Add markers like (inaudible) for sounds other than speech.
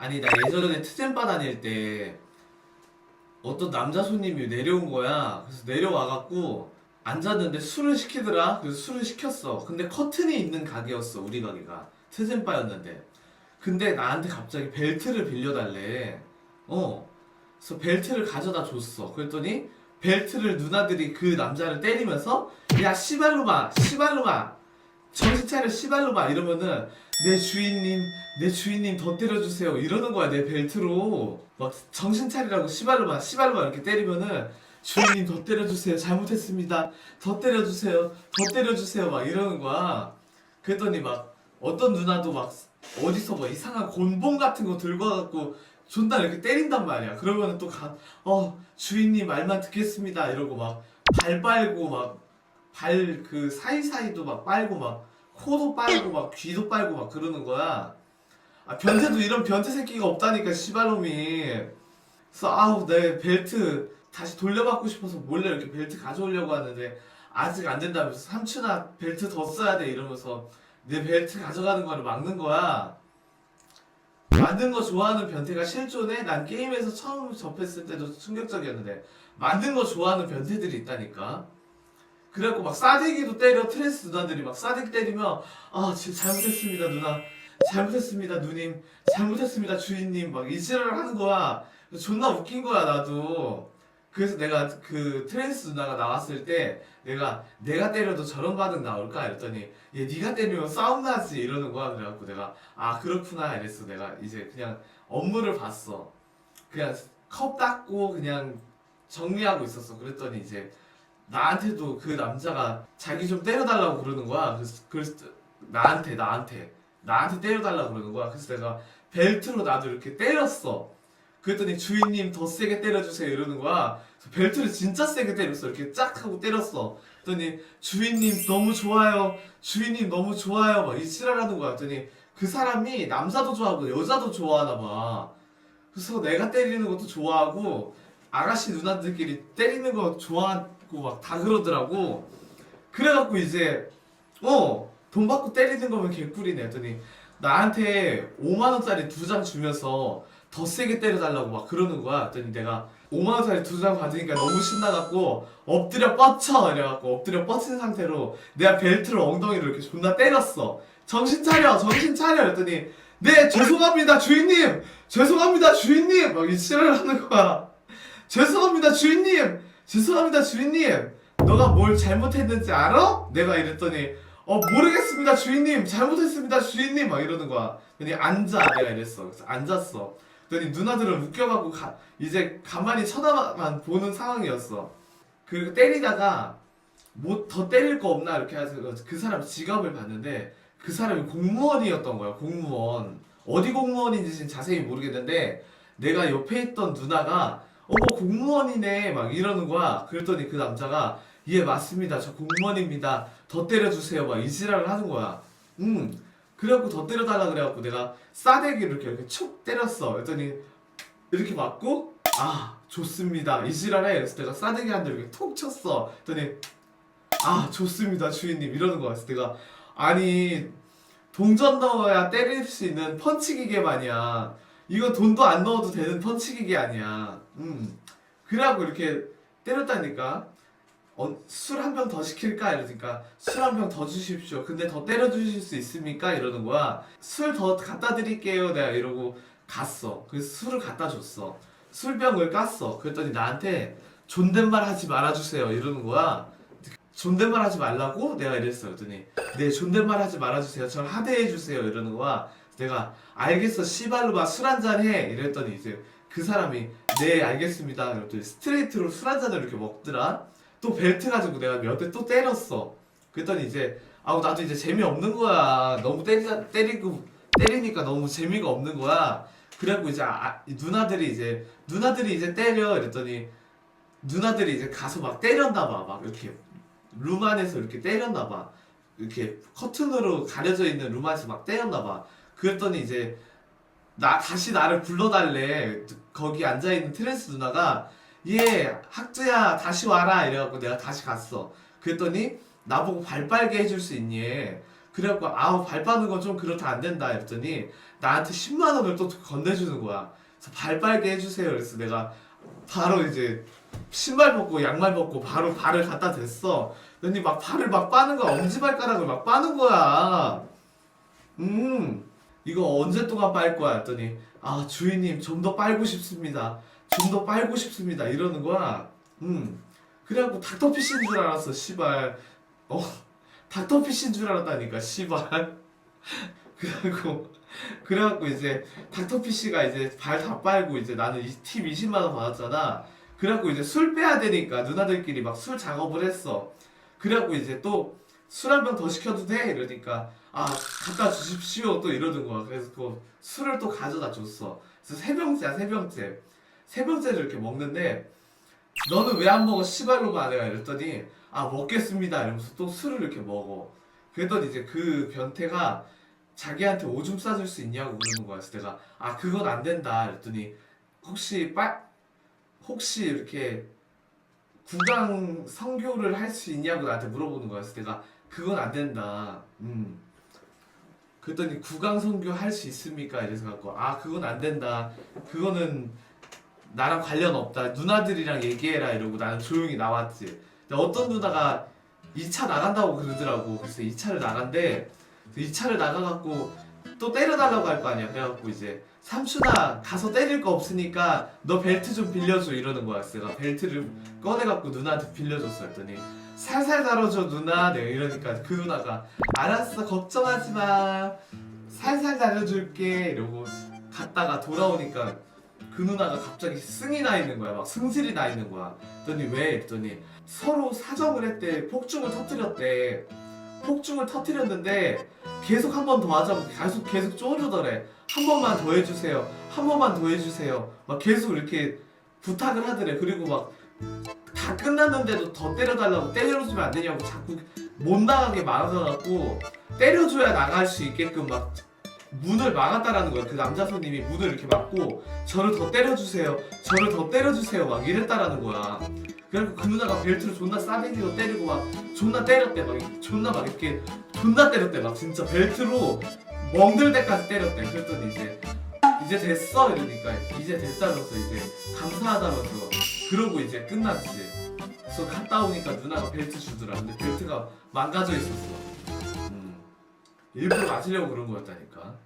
아니 나 예전에 트젠바 다닐 때 어떤 남자 손님이 내려온 거야. 그래서 내려와갖고 앉았는데 술을 시키더라. 그래서 술을 시켰어. 근데 커튼이 있는 가게였어. 우리 가게가 트젠바였는데. 근데 나한테 갑자기 벨트를 빌려달래. 어. 그래서 벨트를 가져다 줬어. 그랬더니 벨트를 누나들이 그 남자를 때리면서 야 씨발로마 씨발로마 정신 차려 씨발로마 이러면은 내 주인님 내 주인님 더 때려주세요. 이러는 거야 내 벨트로. 막 정신 차리라고 씨발로마 씨발로마 이렇게 때리면은 주인님 더 때려주세요. 잘못했습니다. 더 때려주세요. 더 때려주세요. 막 이러는 거야. 그랬더니 막 어떤 누나도 막 어디서 뭐 이상한 곤봉 같은 거 들고 와갖고 존나 이렇게 때린단 말이야. 그러면은 또가 어 주인님 말만 듣겠습니다. 이러고 막 발 빨고 막 발 그 사이사이도 막 빨고 막 코도 빨고 막 귀도 빨고 막 그러는 거야. 아 변태도 이런 변태 새끼가 없다니까 씨발놈이. 그래서 아우 내 벨트 다시 돌려받고 싶어서 몰래 이렇게 벨트 가져오려고 하는데 아직 안 된다면서 삼촌아 벨트 더 써야 돼 이러면서 내 벨트 가져가는 거를 막는 거야. 만든 거 좋아하는 변태가 실존해? 난 게임에서 처음 접했을 때도 충격적이었는데 만든 거 좋아하는 변태들이 있다니까. 그래갖고 막 싸대기도 때려 트랜스 누나들이 막 싸대기 때리면 아 지금 잘못했습니다 누나. 잘못했습니다 누님. 잘못했습니다 주인님. 막 이지랄을 하는 거야. 존나 웃긴 거야 나도. 그래서 내가 그 트랜스 누나가 나왔을 때 내가 내가 때려도 저런 반응 나올까? 이랬더니 얘 네가 때리면 싸움 나지. 이러는 거야. 그래갖고 내가 아 그렇구나. 이랬어. 내가 이제 그냥 업무를 봤어. 그냥 컵 닦고 그냥 정리하고 있었어. 그랬더니 이제 나한테도 그 남자가 자기 좀 때려달라고 그러는 거야. 그래서, 그래서 나한테 나한테 나한테 때려달라고 그러는 거야. 그래서 내가 벨트로 나도 이렇게 때렸어. 그랬더니 주인님 더 세게 때려주세요 이러는 거야. 그래서 벨트를 진짜 세게 때렸어. 이렇게 쫙 하고 때렸어. 그랬더니 주인님 너무 좋아요. 주인님 너무 좋아요. 막 이치랄하는 거야. 그랬더니 그 사람이 남자도 좋아하고 여자도 좋아하나 봐. 그래서 내가 때리는 것도 좋아하고 아가씨 누나들끼리 때리는 거 좋아 하고 막 다 그러더라고. 그래갖고 이제 어 돈 받고 때리는 거면 개꿀이네 했더니 나한테 5만 원짜리 두 장 주면서 더 세게 때려달라고 막 그러는 거야. 했더니 내가 5만 원짜리 두 장 받으니까 너무 신나갖고 엎드려 뻗쳐 이래갖고 엎드려 뻗친 상태로 내가 벨트를 엉덩이로 이렇게 존나 때렸어. 정신 차려, 정신 차려 했더니 네 죄송합니다 주인님, 죄송합니다 주인님 막 이치를 하는 거야. 죄송합니다 주인님, 죄송합니다 주인님. 너가 뭘 잘못했는지 알아? 내가 이랬더니 어 모르겠습니다 주인님. 잘못했습니다 주인님. 막 이러는 거야. 그니 앉아 내가 이랬어. 그래서 앉았어. 그랬더니 누나들은 웃겨갖고 가, 이제 가만히 쳐다만 보는 상황이었어. 그리고 때리다가 뭐 더 때릴 거 없나 이렇게 해서 그 사람 지갑을 봤는데 그 사람이 공무원이었던 거야 공무원. 어디 공무원인지 자세히 모르겠는데 내가 옆에 있던 누나가 어머 공무원이네. 막 이러는 거야. 그랬더니 그 남자가 예 맞습니다. 저 공무원입니다. 더 때려주세요. 막 이지랄을 하는 거야 음 그래갖고 더 때려달라 그래갖고 내가 싸대기를 이렇게 이렇게 툭 때렸어. 그랬더니 이렇게 맞고 아 좋습니다. 이지랄해. 그래서 내가 싸대기 한 대 이렇게 톡 쳤어. 그랬더니 아 좋습니다 주인님. 이러는 거야. 그래서 내가 아니 동전 넣어야 때릴 수 있는 펀치기계 마냥 이거 돈도 안 넣어도 되는 펀치기계 아니야 음 그래갖고 이렇게 때렸다니까 어, 술한 병 더 시킬까 이러니까 술 한 병 더 주십시오. 근데 더 때려 주실 수 있습니까? 이러는 거야. 술 더 갖다 드릴게요. 내가 이러고 갔어. 그래서 술을 갖다 줬어. 술병을 깠어. 그랬더니 나한테 존댓말 하지 말아 주세요. 이러는 거야. 존댓말 하지 말라고 내가 이랬어. 그랬더니 네 존댓말 하지 말아 주세요. 저 하대해 주세요. 이러는 거야. 내가 알겠어. 씨발로 봐. 술 한잔 해. 이랬더니 이제 그 사람이 네 알겠습니다. 그랬더니 스트레이트로 술 한 잔을 이렇게 먹더라. 또 벨트 가지고 내가 몇 대 또 때렸어. 그랬더니 이제 아우 나도 이제 재미없는 거야. 너무 때리 때리고 때리니까 너무 재미가 없는 거야. 그래갖고 이제 아, 이 누나들이 이제 누나들이 이제 때려 이랬더니 누나들이 이제 가서 막 때렸나 봐. 막 이렇게 룸 안에서 이렇게 때렸나 봐. 이렇게 커튼으로 가려져 있는 룸 안에서 막 때렸나 봐. 그랬더니 이제 나 다시 나를 불러달래. 거기 앉아 있는 트랜스 누나가 예 학주야 다시 와라 이래갖고 내가 다시 갔어. 그랬더니 나보고 발 빨게 해줄 수 있니? 그래갖고 아우 발 빠는 건 좀 그렇다 안 된다 했더니 나한테 10만 원을 또 건네주는 거야. 그래서 발 빨게 해주세요. 그래서 내가 바로 이제 신발 벗고 양말 벗고 바로 발을 갖다 댔어. 근데 막 발을 막 빠는 거야. 엄지발가락을 막 빠는 거야. 음 이거 언제 동안 빨 거야 했더니 아 주인님 좀 더 빨고 싶습니다. 좀 더 빨고 싶습니다. 이러는 거야. 음 그래갖고 닥터피쉬인 줄 알았어. 씨발. 어 닥터피쉬인 줄 알았다니까. 씨발. (laughs) 그래갖고 그래갖고 이제 닥터피쉬가 이제 발 다 빨고 이제 나는 이팁 20만 원 받았잖아. 그래갖고 이제 술 빼야 되니까 누나들끼리 막 술 작업을 했어. 그래갖고 이제 또 술 한 병 더 시켜도 돼? 이러니까 아 갖다 주십시오 또 이러는 거야. 그래서 그 술을 또 가져다 줬어. 그래서 세 병째야 세 병째. 세 병째를 이렇게 먹는데 너는 왜 안 먹어 시발로가 안 해요? 이랬더니 아 먹겠습니다 이러면서 또 술을 이렇게 먹어. 그랬더니 이제 그 변태가 자기한테 오줌 싸줄 수 있냐고 그러는 거야. 그래서 내가 아 그건 안 된다. 그랬더니 혹시 빨 혹시 이렇게 구강 성교를 할 수 있냐고 나한테 물어보는 거야. 그래서 내가 그건 안 된다. 음. 그랬더니 구강 성교 할 수 있습니까? 이래서 갖고 아 그건 안 된다. 그거는 나랑 관련 없다. 누나들이랑 얘기해라 이러고 나는 조용히 나왔지. 근데 어떤 누나가 2차 나간다고 그러더라고. 그래서 2차를 나간대. 2차를 나가갖고 또 때려달라고 할 거 아니야. 그래갖고 이제 삼촌아 가서 때릴 거 없으니까 너 벨트 좀 빌려줘 이러는 거야. 그래서 내가 벨트를 꺼내갖고 누나한테 빌려줬어 했더니 살살 다뤄줘 누나. 내가 이러니까 그 누나가 알았어 걱정하지 마. 살살 다뤄줄게. 이러고 갔다가 돌아오니까 그 누나가 갑자기 승이 나 있는 거야. 막 승질이 나 있는 거야. 그랬더니 왜? 했더니 서로 사정을 했대. 폭죽을 터뜨렸대. 폭죽을 터뜨렸는데 계속 한 번 더 하자고 계속 계속 쪼르더래 한 번만 더 해주세요. 한 번만 더 해주세요. 막 계속 이렇게 부탁을 하더래. 그리고 막 다 끝났는데도 더 때려달라고 때려주면 안 되냐고 자꾸 못 나가게 막아갖고 때려줘야 나갈 수 있게끔 막 문을 막았다라는 거야 그 남자 손님이 문을 이렇게 막고 저를 더 때려주세요 저를 더 때려주세요 막 이랬다라는 거야. 그래갖고 그 누나가 벨트로 존나 싸대기로 때리고 막 존나 때렸대. 막 존나 막 이렇게 존나 때렸대. 막 진짜 벨트로 멍들 때까지 때렸대. 그랬더니 이제 이제 됐어. 이러니까 이제 됐다면서 이제 감사하다면서 그러고 이제 끝났지. 그래서 갔다 오니까 누나가 벨트 주더라. 근데 벨트가 망가져 있었어. 음. 일부러 맞으려고 그런 거였다니까